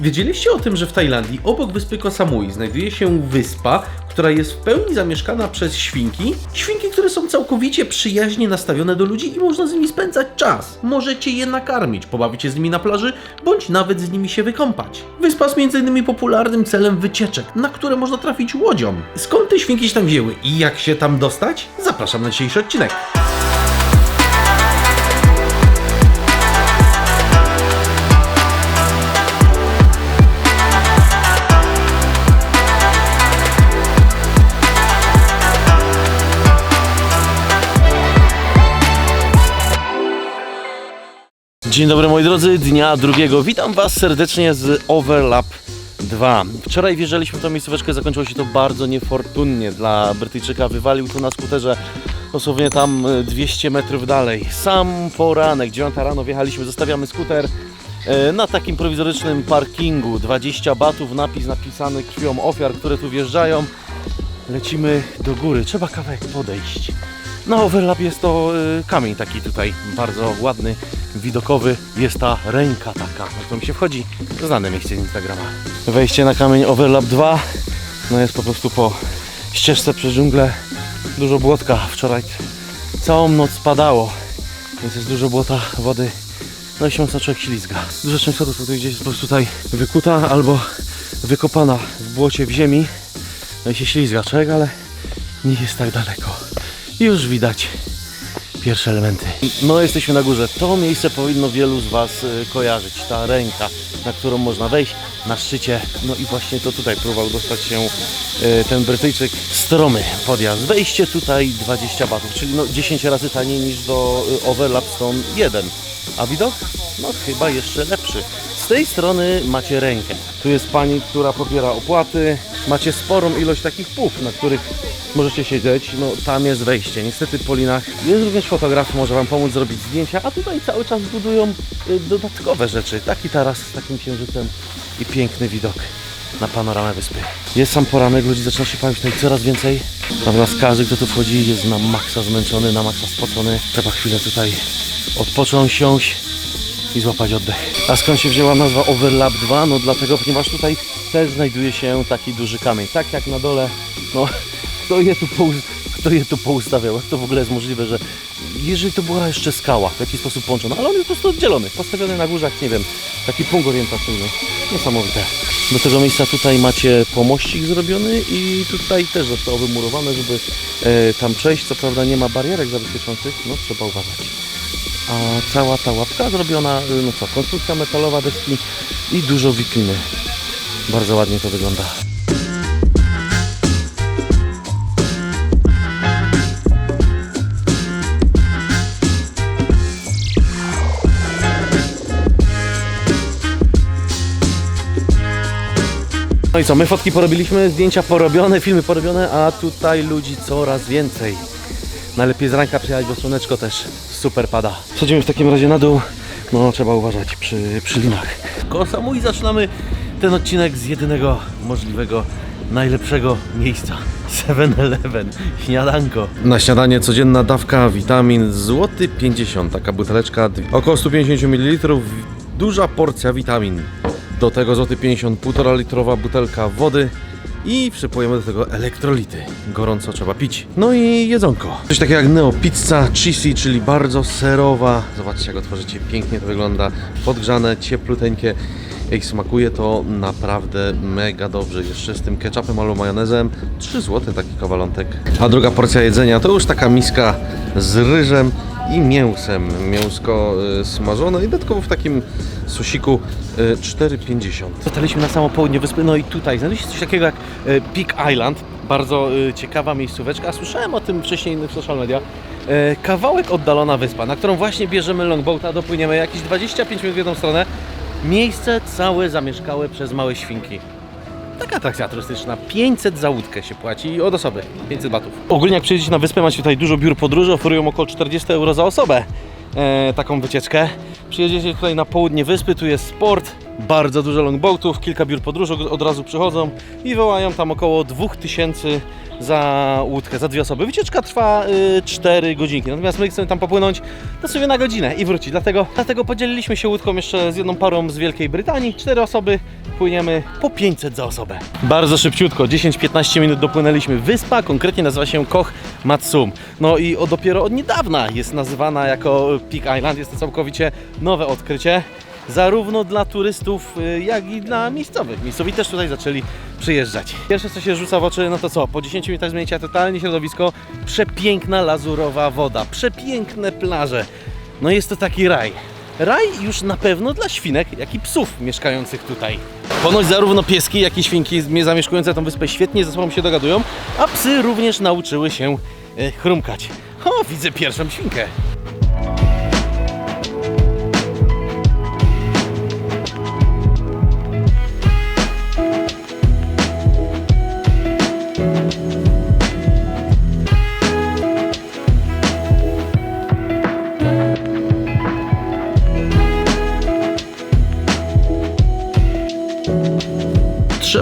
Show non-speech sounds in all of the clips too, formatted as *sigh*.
Wiedzieliście o tym, że w Tajlandii obok wyspy Koh Samui znajduje się wyspa, która jest w pełni zamieszkana przez świnki? Świnki, które są całkowicie przyjaźnie nastawione do ludzi i można z nimi spędzać czas. Możecie je nakarmić, pobawić się z nimi na plaży, bądź nawet z nimi się wykąpać. Wyspa jest m.in. popularnym celem wycieczek, na które można trafić łodzią. Skąd te świnki się tam wzięły i jak się tam dostać? Zapraszam na dzisiejszy odcinek. Dzień dobry moi drodzy, dnia drugiego. Witam Was serdecznie z Overlap 2. Wczoraj wjeżdżaliśmy w tą miejscóweczkę, zakończyło się to bardzo niefortunnie dla Brytyjczyka. Wywalił tu na skuterze dosłownie tam e, 200 metrów dalej. Sam poranek, 9 rano wjechaliśmy, zostawiamy skuter e, na takim prowizorycznym parkingu. 20 batów, napis napisany krwią ofiar, które tu wjeżdżają. Lecimy do góry, trzeba kawałek podejść. Na overlap jest to y, kamień taki tutaj bardzo ładny, widokowy. Jest ta ręka taka, na którą się wchodzi. Znane miejsce z Instagrama. Wejście na kamień overlap 2. No jest po prostu po ścieżce przez dżunglę. Dużo błotka. Wczoraj całą noc padało, więc jest dużo błota, wody. No i się mocno człowiek ślizga. Duża część schodów tutaj gdzieś jest po prostu tutaj wykuta albo wykopana w błocie w ziemi. No i się ślizga człowiek, ale nie jest tak daleko. Już widać pierwsze elementy. No jesteśmy na górze. To miejsce powinno wielu z Was y, kojarzyć. Ta ręka, na którą można wejść na szczycie. No i właśnie to tutaj próbował dostać się y, ten Brytyjczyk. Stromy podjazd. Wejście tutaj 20 batów, czyli no 10 razy taniej niż do y, Overlap Stone 1. A widok? No chyba jeszcze lepszy. Z tej strony macie rękę. Tu jest pani, która pobiera opłaty. Macie sporą ilość takich puf, na których możecie siedzieć. No tam jest wejście. Niestety po linach jest również fotograf, może Wam pomóc zrobić zdjęcia, a tutaj cały czas budują y, dodatkowe rzeczy. Taki taras z takim księżycem i piękny widok na panoramę wyspy. Jest sam poranek, ludzi zaczyna się pojawiać tutaj coraz więcej. Natomiast każdy, kto tu wchodzi, jest na maksa zmęczony, na maksa spocony. Trzeba chwilę tutaj odpocząć, siąść i złapać oddech. A skąd się wzięła nazwa Overlap 2? No dlatego, ponieważ tutaj też znajduje się taki duży kamień. Tak jak na dole, no *laughs* kto je tu, kto je tu poustawiał? Jak to w ogóle jest możliwe, że jeżeli to była jeszcze skała, w jakiś sposób połączona, ale on jest po prostu oddzielony, postawiony na górze, nie wiem, taki punkt orientacyjny. Niesamowite. Do tego miejsca tutaj macie pomościk zrobiony i tutaj też zostało wymurowane, żeby e, tam przejść. Co prawda nie ma barierek zabezpieczających, no trzeba uważać a cała ta łapka zrobiona, y, no co, konstrukcja metalowa deski i dużo wikliny. Bardzo ładnie to wygląda. No i co, my fotki porobiliśmy, zdjęcia porobione, filmy porobione, a tutaj ludzi coraz więcej. Najlepiej z ranka przyjechać, bo słoneczko też super pada. Schodzimy w takim razie na dół. No, trzeba uważać przy, przy linach. Koło Samui zaczynamy ten odcinek z jedynego możliwego, najlepszego miejsca. *laughs* 7-Eleven, śniadanko. Na śniadanie codzienna dawka witamin złoty 50, taka buteleczka, około 150 ml, duża porcja witamin. Do tego złoty 50, półtora litrowa butelka wody i przypojemy do tego elektrolity. Gorąco trzeba pić. No i jedzonko. Coś takiego jak Neo Pizza Cheesy, czyli bardzo serowa. Zobaczcie jak otworzycie, pięknie to wygląda. Podgrzane, ciepluteńkie. Jak smakuje to naprawdę mega dobrze. Jeszcze z tym ketchupem albo majonezem. 3 zł taki kawalątek. A druga porcja jedzenia to już taka miska z ryżem i mięsem. Mięsko y, smażone i dodatkowo w takim sosiku y, 4,50. Dotarliśmy na samo południe wyspy, no i tutaj znaleźliśmy coś takiego jak y, Peak Island. Bardzo y, ciekawa miejscóweczka. Słyszałem o tym wcześniej w social media. Y, Kawałek oddalona wyspa, na którą właśnie bierzemy longboata, dopłyniemy jakieś 25 minut w jedną stronę. Miejsce całe zamieszkałe przez małe świnki. Taka atrakcja turystyczna. 500 za łódkę się płaci od osoby. 500 batów. Ogólnie jak przyjedziecie na wyspę, macie tutaj dużo biur podróży, oferują około 40 euro za osobę e, taką wycieczkę. Przyjedziecie tutaj na południe wyspy, tu jest sport, bardzo dużo longboatów, kilka biur podróży od- razu przychodzą i wołają tam około 2000 za łódkę, za dwie osoby. Wycieczka trwa y, 4 godzinki, natomiast my chcemy tam popłynąć no sobie na godzinę i wrócić. Dlatego, dlatego podzieliliśmy się łódką jeszcze z jedną parą z Wielkiej Brytanii. Cztery osoby, płyniemy po 500 za osobę. Bardzo szybciutko, 10-15 minut dopłynęliśmy. Wyspa konkretnie nazywa się Koch Matsum. No i o, dopiero od niedawna jest nazywana jako Peak Island. Jest to całkowicie nowe odkrycie zarówno dla turystów, y, jak i dla miejscowych. Miejscowi też tutaj zaczęli przyjeżdżać. Pierwsze co się rzuca w oczy, no to co? Po 10 minutach zmienicia totalnie środowisko. Przepiękna lazurowa woda, przepiękne plaże. No jest to taki raj. Raj już na pewno dla świnek, jak i psów mieszkających tutaj. Ponoć zarówno pieski, jak i świnki zamieszkujące tą wyspę świetnie ze sobą się dogadują, a psy również nauczyły się e, chrumkać. O, widzę pierwszą świnkę.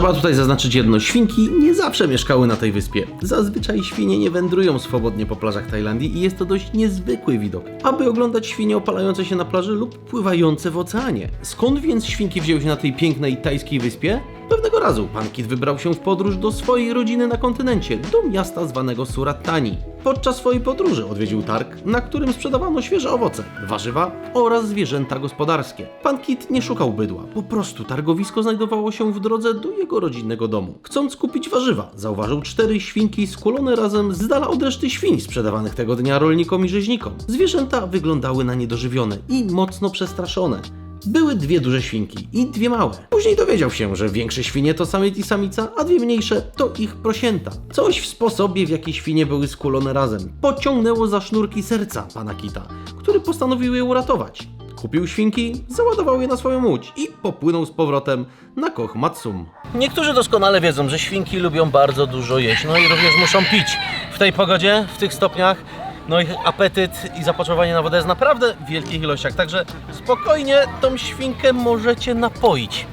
Trzeba tutaj zaznaczyć jedno. Świnki nie zawsze mieszkały na tej wyspie. Zazwyczaj świnie nie wędrują swobodnie po plażach Tajlandii i jest to dość niezwykły widok. Aby oglądać świnie opalające się na plaży lub pływające w oceanie. Skąd więc świnki wzięły się na tej pięknej tajskiej wyspie? Pewnego razu pan Kit wybrał się w podróż do swojej rodziny na kontynencie, do miasta zwanego Surat Thani. Podczas swojej podróży odwiedził targ, na którym sprzedawano świeże owoce, warzywa oraz zwierzęta gospodarskie. Pan Kit nie szukał bydła, po prostu targowisko znajdowało się w drodze do jego rodzinnego domu. Chcąc kupić warzywa, zauważył cztery świnki skulone razem z dala od reszty świń sprzedawanych tego dnia rolnikom i rzeźnikom. Zwierzęta wyglądały na niedożywione i mocno przestraszone. Były dwie duże świnki i dwie małe. Później dowiedział się, że większe świnie to samiec i samica, a dwie mniejsze to ich prosięta. Coś w sposobie, w jaki świnie były skulone razem, pociągnęło za sznurki serca pana Kita, który postanowił je uratować. Kupił świnki, załadował je na swoją łódź i popłynął z powrotem na Koch Matsum. Niektórzy doskonale wiedzą, że świnki lubią bardzo dużo jeść, no i również muszą pić. W tej pogodzie, w tych stopniach, no ich apetyt i zapotrzebowanie na wodę jest naprawdę w wielkich ilościach, także spokojnie tą świnkę możecie napoić.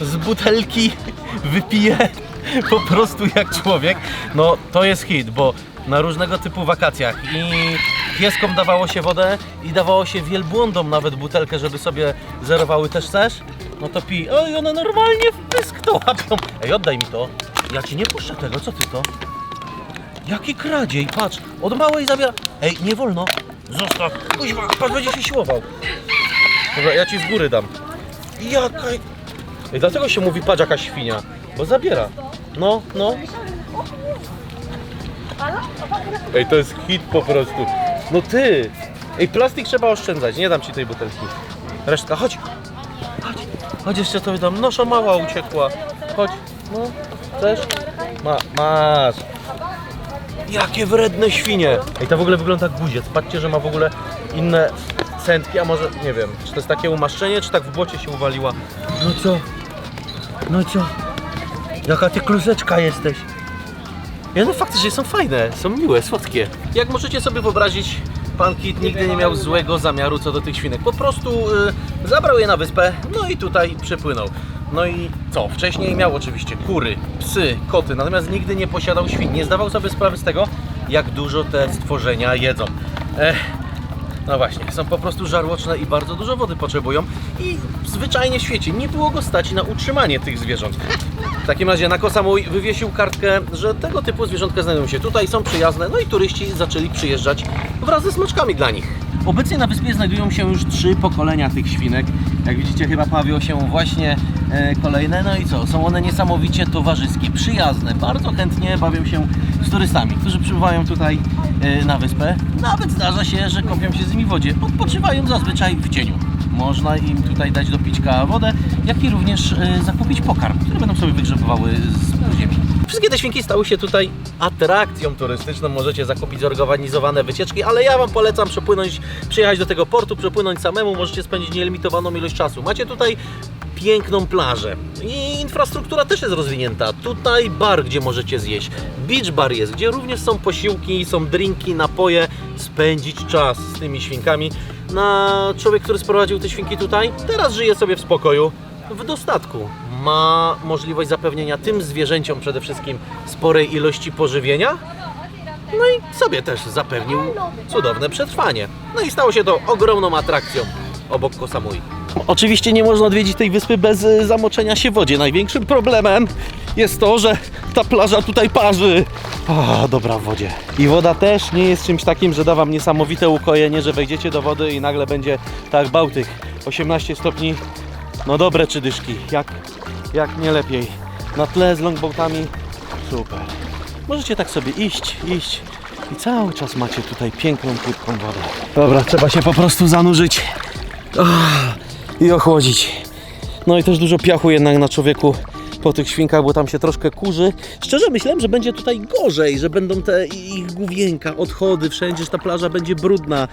Z butelki *laughs* wypije *laughs* po prostu jak człowiek. No to jest hit, bo na różnego typu wakacjach i pieskom dawało się wodę i dawało się wielbłądom nawet butelkę, żeby sobie zerowały też chcesz? No to pij. Oj, one normalnie w pysk to łapią. Ej, oddaj mi to. Ja ci nie puszczę tego, co ty to? Jaki kradziej, patrz, od małej zabiera. Ej, nie wolno. Zostaw. Kuźwa, patrz, będzie się siłował. Dobra, ja ci z góry dam. Jaka... Ej, dlatego się mówi patrz jaka świnia, bo zabiera. No, no. Ej, to jest hit po prostu. No ty! Ej, plastik trzeba oszczędzać, nie dam ci tej butelki. Resztka, chodź. Chodź, chodź jeszcze to dam. Nosza mała uciekła. Chodź, no. Chcesz? Ma, masz. Jakie wredne świnie! Ej, to w ogóle wygląda jak guziec. Patrzcie, że ma w ogóle inne centki, a może, nie wiem, czy to jest takie umaszczenie, czy tak w błocie się uwaliła. No co? No co? Jaka ty kluseczka jesteś? Ja no faktycznie są fajne, są miłe, słodkie. Jak możecie sobie wyobrazić, pan Kit nigdy nie miał złego zamiaru co do tych świnek. Po prostu y, zabrał je na wyspę, no i tutaj przepłynął. No i co? Wcześniej miał oczywiście kury, psy, koty, natomiast nigdy nie posiadał świn. Nie zdawał sobie sprawy z tego, jak dużo te stworzenia jedzą. Ech, no właśnie, są po prostu żarłoczne i bardzo dużo wody potrzebują i zwyczajnie w świecie nie było go stać na utrzymanie tych zwierząt. W takim razie na Kosamui wywiesił kartkę, że tego typu zwierzątka znajdują się tutaj, są przyjazne, no i turyści zaczęli przyjeżdżać wraz ze smaczkami dla nich. Obecnie na wyspie znajdują się już trzy pokolenia tych świnek. Jak widzicie chyba pojawiło się właśnie e, kolejne. No i co? Są one niesamowicie towarzyskie, przyjazne. Bardzo chętnie bawią się z turystami, którzy przybywają tutaj e, na wyspę. Nawet zdarza się, że kąpią się z nimi w wodzie. Odpoczywają zazwyczaj w cieniu. Można im tutaj dać do pićka wodę, jak i również e, zakupić pokarm, który będą sobie wygrzebywały z ziemi. Wszystkie te świnki stały się tutaj atrakcją turystyczną. Możecie zakupić zorganizowane wycieczki, ale ja Wam polecam przepłynąć, przyjechać do tego portu, przepłynąć samemu. Możecie spędzić nielimitowaną ilość czasu. Macie tutaj piękną plażę i infrastruktura też jest rozwinięta. Tutaj bar, gdzie możecie zjeść. Beach bar jest, gdzie również są posiłki, są drinki, napoje. Spędzić czas z tymi świnkami. na człowiek, który sprowadził te świnki tutaj, teraz żyje sobie w spokoju, w dostatku. Ma możliwość zapewnienia tym zwierzęciom przede wszystkim sporej ilości pożywienia, no i sobie też zapewnił cudowne przetrwanie. No i stało się to ogromną atrakcją obok Kosamui. Oczywiście nie można odwiedzić tej wyspy bez y, zamoczenia się w wodzie. Największym problemem jest to, że ta plaża tutaj parzy. A, dobra w wodzie. I woda też nie jest czymś takim, że da wam niesamowite ukojenie, że wejdziecie do wody i nagle będzie tak Bałtyk. 18 stopni, no dobre czy dyszki, jak, jak nie lepiej. Na tle z longboatami, super. Możecie tak sobie iść, iść i cały czas macie tutaj piękną, płytką wodę. Dobra, trzeba się po prostu zanurzyć Ah, i ochłodzić. No i też dużo piachu jednak na człowieku po tych świnkach, bo tam się troszkę kurzy. Szczerze myślałem, że będzie tutaj gorzej, że będą te ich główienka, odchody, wszędzie, że ta plaża będzie brudna.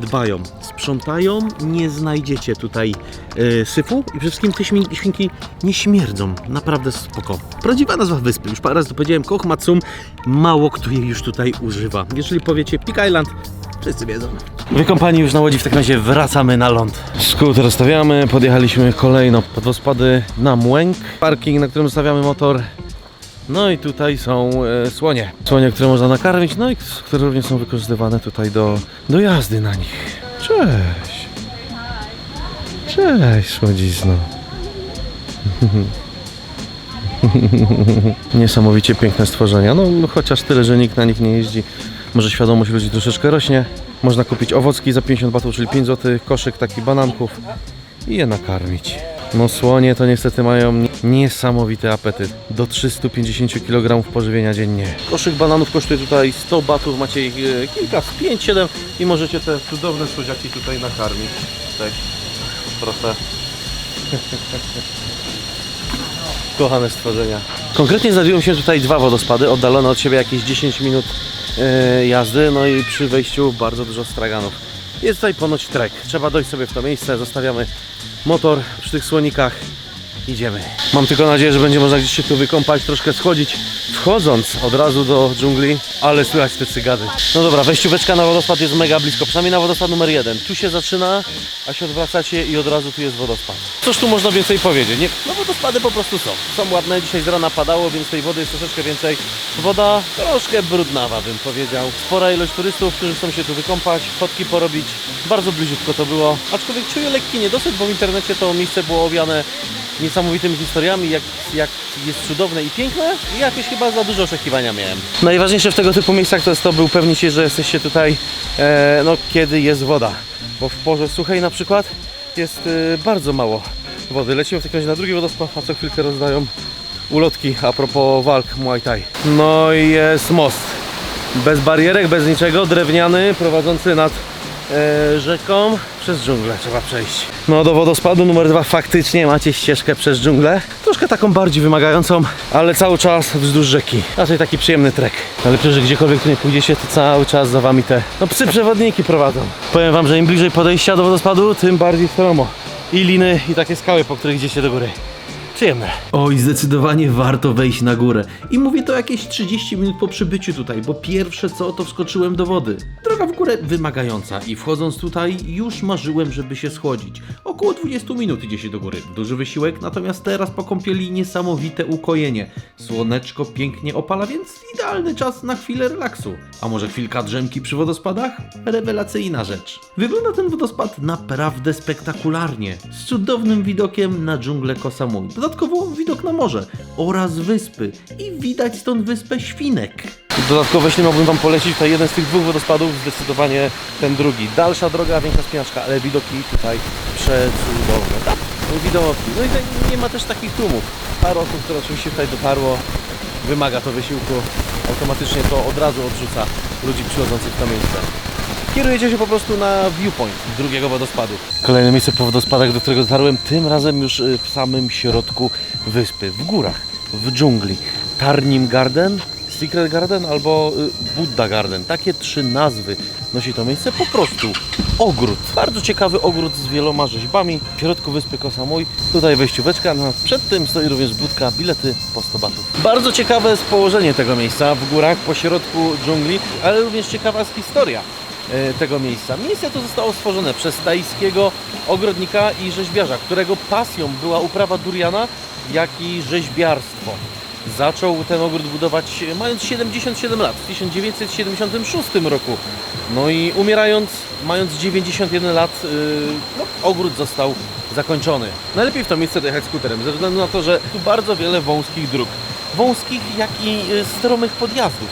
Dbają, sprzątają, nie znajdziecie tutaj e, syfu i przede wszystkim te świn- świnki nie śmierdzą. Naprawdę spoko. Prawdziwa nazwa wyspy, już parę razy to powiedziałem, Koch Matsum, mało kto jej już tutaj używa. Jeżeli powiecie Pik Island, wszyscy wiedzą. Wykąpani już na łodzi, w takim razie wracamy na ląd. Skuter stawiamy, podjechaliśmy kolejno pod wospady na Młęk. Parking, na którym stawiamy motor. No i tutaj są e, słonie. Słonie, które można nakarmić, no i które również są wykorzystywane tutaj do, do jazdy na nich. Cześć. Cześć, słodzizno. *laughs* Niesamowicie piękne stworzenia. No chociaż tyle, że nikt na nich nie jeździ. Może świadomość ludzi troszeczkę rośnie. Można kupić owocki za 50 batów, czyli 5 zł, koszyk taki bananków i je nakarmić. No słonie to niestety mają ni- niesamowity apetyt. Do 350 kg pożywienia dziennie. Koszyk bananów kosztuje tutaj 100 batów, macie ich e, kilka, 5-7 i możecie te cudowne słodziaki tutaj nakarmić. Tak, proszę. *laughs* Kochane stworzenia. Konkretnie znajdują się tutaj dwa wodospady, oddalone od siebie jakieś 10 minut jazdy, no i przy wejściu bardzo dużo straganów. Jest tutaj ponoć trek. Trzeba dojść sobie w to miejsce, zostawiamy motor przy tych słonikach. Idziemy. Mam tylko nadzieję, że będzie można gdzieś się tu wykąpać, troszkę schodzić, wchodząc od razu do dżungli, ale słychać te cygady. No dobra, wejścióweczka na wodospad jest mega blisko, przynajmniej na wodospad numer jeden. Tu się zaczyna, a się odwracacie i od razu tu jest wodospad. Cóż tu można więcej powiedzieć? Nie, no wodospady po prostu są. Są ładne, dzisiaj z rana padało, więc tej wody jest troszeczkę więcej. Woda troszkę brudnawa bym powiedział. Spora ilość turystów, którzy chcą się tu wykąpać, fotki porobić. Bardzo bliziutko to było. Aczkolwiek czuję lekki niedosyt, bo w internecie to miejsce było owiane niesamowitymi historiami, jak, jak jest cudowne i piękne i jakieś chyba za dużo oczekiwania miałem. Najważniejsze w tego typu miejscach to jest to, by upewnić się, że jesteście tutaj, e, no, kiedy jest woda. Bo w porze suchej na przykład jest e, bardzo mało wody. Lecimy w takim razie na drugi wodospad, a co chwilkę rozdają ulotki a propos walk Muay Thai. No i jest most. Bez barierek, bez niczego, drewniany, prowadzący nad rzeką przez dżunglę trzeba przejść. No do wodospadu numer dwa faktycznie macie ścieżkę przez dżunglę. Troszkę taką bardziej wymagającą, ale cały czas wzdłuż rzeki. Raczej taki przyjemny trek. Ale przecież gdziekolwiek tu nie pójdziecie, to cały czas za wami te no, psy przewodniki prowadzą. Powiem wam, że im bliżej podejścia do wodospadu, tym bardziej stromo. I liny, i takie skały, po których idziecie do góry. Oj, zdecydowanie warto wejść na górę. I mówię to jakieś 30 minut po przybyciu tutaj, bo pierwsze co to wskoczyłem do wody. Droga w górę wymagająca i wchodząc tutaj już marzyłem, żeby się schodzić. Około 20 minut idzie się do góry. Duży wysiłek, natomiast teraz po kąpieli niesamowite ukojenie. Słoneczko pięknie opala, więc idealny czas na chwilę relaksu. A może chwilka drzemki przy wodospadach? Rewelacyjna rzecz. Wygląda ten wodospad naprawdę spektakularnie, z cudownym widokiem na dżunglę Kosamui. Dodatkowo widok na morze oraz wyspy i widać stąd wyspę Świnek. Dodatkowo, jeśli miałbym Wam polecić tutaj jeden z tych dwóch wodospadów, zdecydowanie ten drugi. Dalsza droga, większa spinaczka, ale widoki tutaj przecudowne. Tak, widoki. No i tutaj nie ma też takich tłumów. Parę osób, które oczywiście tutaj dotarło, wymaga to wysiłku. Automatycznie to od razu odrzuca ludzi przychodzących w to miejsce. Kierujecie się po prostu na viewpoint drugiego wodospadu. Kolejne miejsce po wodospadach, do którego dotarłem, tym razem już y, w samym środku wyspy, w górach, w dżungli. Tarnim Garden, Secret Garden albo y, Buddha Garden. Takie trzy nazwy nosi to miejsce. Po prostu ogród. Bardzo ciekawy ogród z wieloma rzeźbami. W środku wyspy Kosamui. Tutaj wejścióweczka. No, przed tym stoi również budka, bilety po 100 batów. Bardzo ciekawe jest położenie tego miejsca w górach, po środku dżungli, ale również ciekawa jest historia. E, tego miejsca. Miejsce to zostało stworzone przez tajskiego ogrodnika i rzeźbiarza, którego pasją była uprawa duriana, jak i rzeźbiarstwo. Zaczął ten ogród budować e, mając 77 lat, w 1976 roku. No i umierając, mając 91 lat, yy, no, ogród został zakończony. Najlepiej w to miejsce dojechać skuterem, ze względu na to, że tu bardzo wiele wąskich dróg. Wąskich, jak i stromych podjazdów.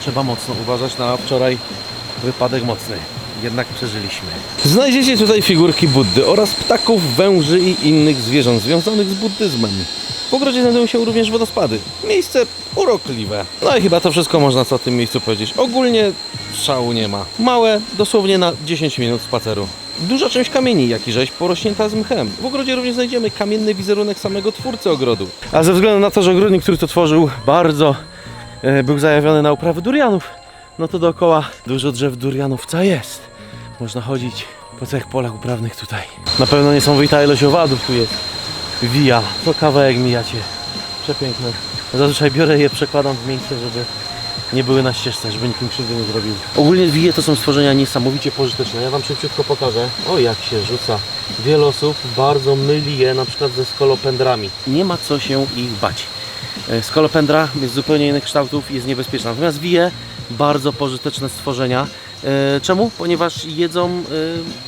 Trzeba mocno uważać na wczoraj wypadek mocny. Jednak przeżyliśmy. Znajdziecie tutaj figurki Buddy oraz ptaków, węży i innych zwierząt związanych z buddyzmem. W ogrodzie znajdują się również wodospady. Miejsce urokliwe. No i chyba to wszystko można co o tym miejscu powiedzieć. Ogólnie szału nie ma. Małe, dosłownie na 10 minut spaceru. Duża część kamieni, jak i rzeź porośnięta z mchem. W ogrodzie również znajdziemy kamienny wizerunek samego twórcy ogrodu. A ze względu na to, że ogrodnik, który to tworzył, bardzo e, był zajawiony na uprawę durianów, no to dookoła dużo drzew durianowca jest. Można chodzić po całych polach uprawnych tutaj. Na pewno niesamowita ilość owadów tu jest. Wija, to kawałek mijacie. Przepiękne. Zazwyczaj biorę je, przekładam w miejsce, żeby nie były na ścieżce, żeby nikt im krzywdy nie zrobił. Ogólnie wije to są stworzenia niesamowicie pożyteczne. Ja Wam szybciutko pokażę. O, jak się rzuca. Wiele osób bardzo myli je na przykład ze skolopendrami. Nie ma co się ich bać. E, Skolopendra jest zupełnie innych kształtów i jest niebezpieczna. Natomiast wije bardzo pożyteczne stworzenia. E, Czemu? Ponieważ jedzą e,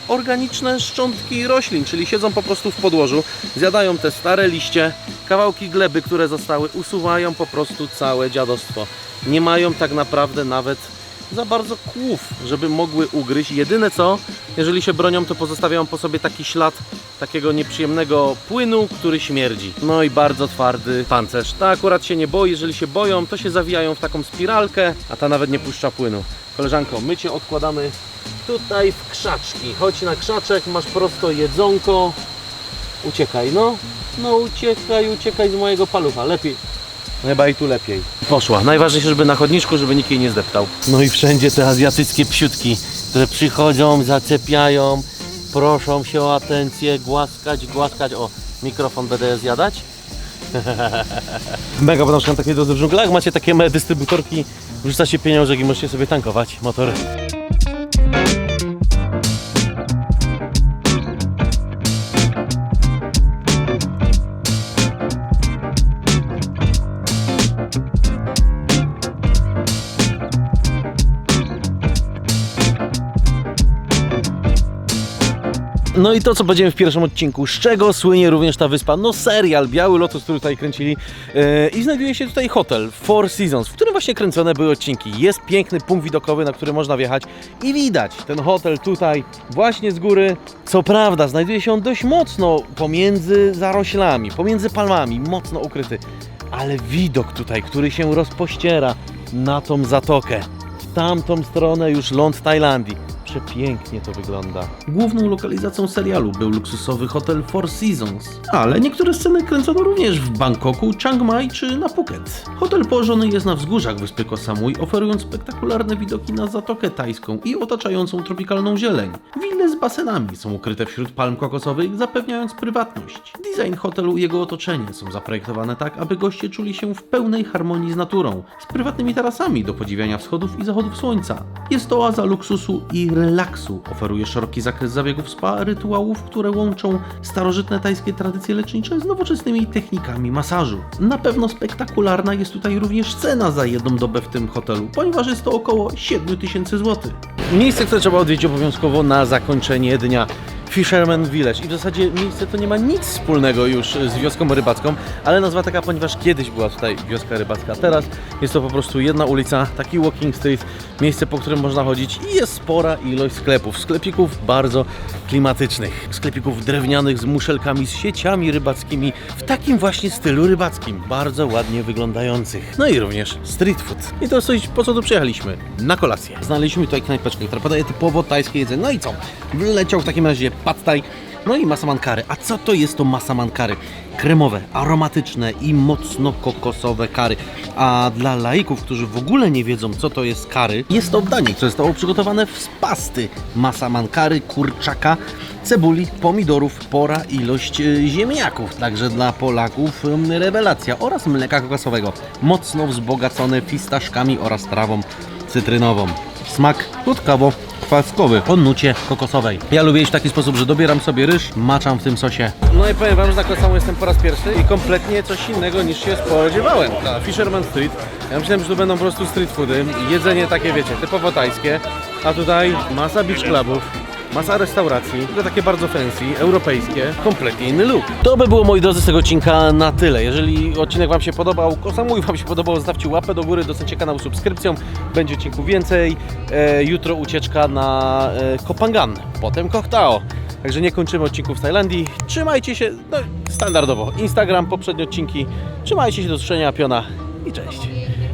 organiczne szczątki roślin, czyli siedzą po prostu w podłożu, zjadają te stare liście, kawałki gleby, które zostały, usuwają po prostu całe dziadostwo. Nie mają tak naprawdę nawet za bardzo kłów, żeby mogły ugryźć. Jedyne co, jeżeli się bronią, to pozostawiają po sobie taki ślad takiego nieprzyjemnego płynu, który śmierdzi. No i bardzo twardy pancerz. Ta akurat się nie boi, jeżeli się boją, to się zawijają w taką spiralkę, a ta nawet nie puszcza płynu. Koleżanko, my Cię odkładamy tutaj w krzaczki. Chodź na krzaczek, masz prosto jedzonko. Uciekaj, no. No uciekaj, uciekaj z mojego palucha. Lepiej. Chyba i tu lepiej. Poszła. Najważniejsze, żeby na chodniczku, żeby nikt jej nie zdeptał. No i wszędzie te azjatyckie psiutki, które przychodzą, zaczepiają, proszą się o atencję, głaskać, głaskać. O, mikrofon będę zjadać. *laughs* Mega, bo na przykład takie drodzy w dżunglach macie takie dystrybutorki, wrzucacie pieniążek i możecie sobie tankować motor. No i to, co będziemy w pierwszym odcinku, z czego słynie również ta wyspa? No serial Biały Lotus, który tutaj kręcili yy, i znajduje się tutaj hotel Four Seasons, w którym właśnie kręcone były odcinki. Jest piękny punkt widokowy, na który można wjechać i widać ten hotel tutaj właśnie z góry. Co prawda, znajduje się on dość mocno pomiędzy zaroślami, pomiędzy palmami, mocno ukryty, ale widok tutaj, który się rozpościera na tą zatokę, w tamtą stronę już ląd Tajlandii. Przepięknie to wygląda. Główną lokalizacją serialu był luksusowy hotel Four Seasons, ale niektóre sceny kręcono również w Bangkoku, Chiang Mai czy na Phuket. Hotel położony jest na wzgórzach wyspy Koh Samui, oferując spektakularne widoki na Zatokę Tajską i otaczającą tropikalną zieleń. Wille z basenami są ukryte wśród palm kokosowych, zapewniając prywatność. Design hotelu i jego otoczenie są zaprojektowane tak, aby goście czuli się w pełnej harmonii z naturą, z prywatnymi tarasami do podziwiania wschodów i zachodów słońca. Jest to oaza luksusu i relaksu. Oferuje szeroki zakres zabiegów spa, rytuałów, które łączą starożytne tajskie tradycje lecznicze z nowoczesnymi technikami masażu. Na pewno spektakularna jest tutaj również cena za jedną dobę w tym hotelu, ponieważ jest to około 7000 zł. Miejsce, które trzeba odwiedzić obowiązkowo na zakończenie dnia. Fisherman Village i w zasadzie miejsce to nie ma nic wspólnego już z wioską rybacką, ale nazwa taka, ponieważ kiedyś była tutaj wioska rybacka. Teraz jest to po prostu jedna ulica, taki walking street, miejsce, po którym można chodzić i jest spora ilość sklepów. Sklepików bardzo klimatycznych, sklepików drewnianych z muszelkami, z sieciami rybackimi, w takim właśnie stylu rybackim, bardzo ładnie wyglądających. No i również street food. I to jest coś, po co tu przyjechaliśmy? Na kolację. Znaleźliśmy tutaj knajpeczkę, która podaje typowo tajskie jedzenie. No i co? Wleciał w takim razie pad. No i masa mankary. A co to jest to masa mankary? Kremowe, aromatyczne i mocno kokosowe kary. A dla laików, którzy w ogóle nie wiedzą, co to jest kary, jest to danie, które zostało przygotowane z pasty. Masa mankary, kurczaka, cebuli, pomidorów, pora ilość e, ziemniaków. Także dla Polaków rewelacja. Oraz mleka kokosowego. Mocno wzbogacone fistaszkami oraz trawą cytrynową. Smak krótkowo kwaskowy o nucie kokosowej. Ja lubię jeść w taki sposób, że dobieram sobie ryż, maczam w tym sosie. No i powiem wam, że tak samo jestem po raz pierwszy i kompletnie coś innego niż się spodziewałem. Ta Fisherman Street, ja myślałem, że tu będą po prostu street foody, jedzenie takie wiecie, typowo tajskie, a tutaj masa beach clubów, Masa restauracji, takie bardzo fancy, europejskie, kompletnie inny look. To by było, moi drodzy, z tego odcinka na tyle. Jeżeli odcinek Wam się podobał, Kosamuj Wam się podobał, zostawcie łapę do góry, docencie kanał subskrypcją, będzie odcinków więcej. E, jutro ucieczka na e, Kopangan, potem Kohtao. Także nie kończymy odcinków z Tajlandii. Trzymajcie się, no, standardowo, Instagram, poprzednie odcinki. Trzymajcie się, do usłyszenia, piona i cześć.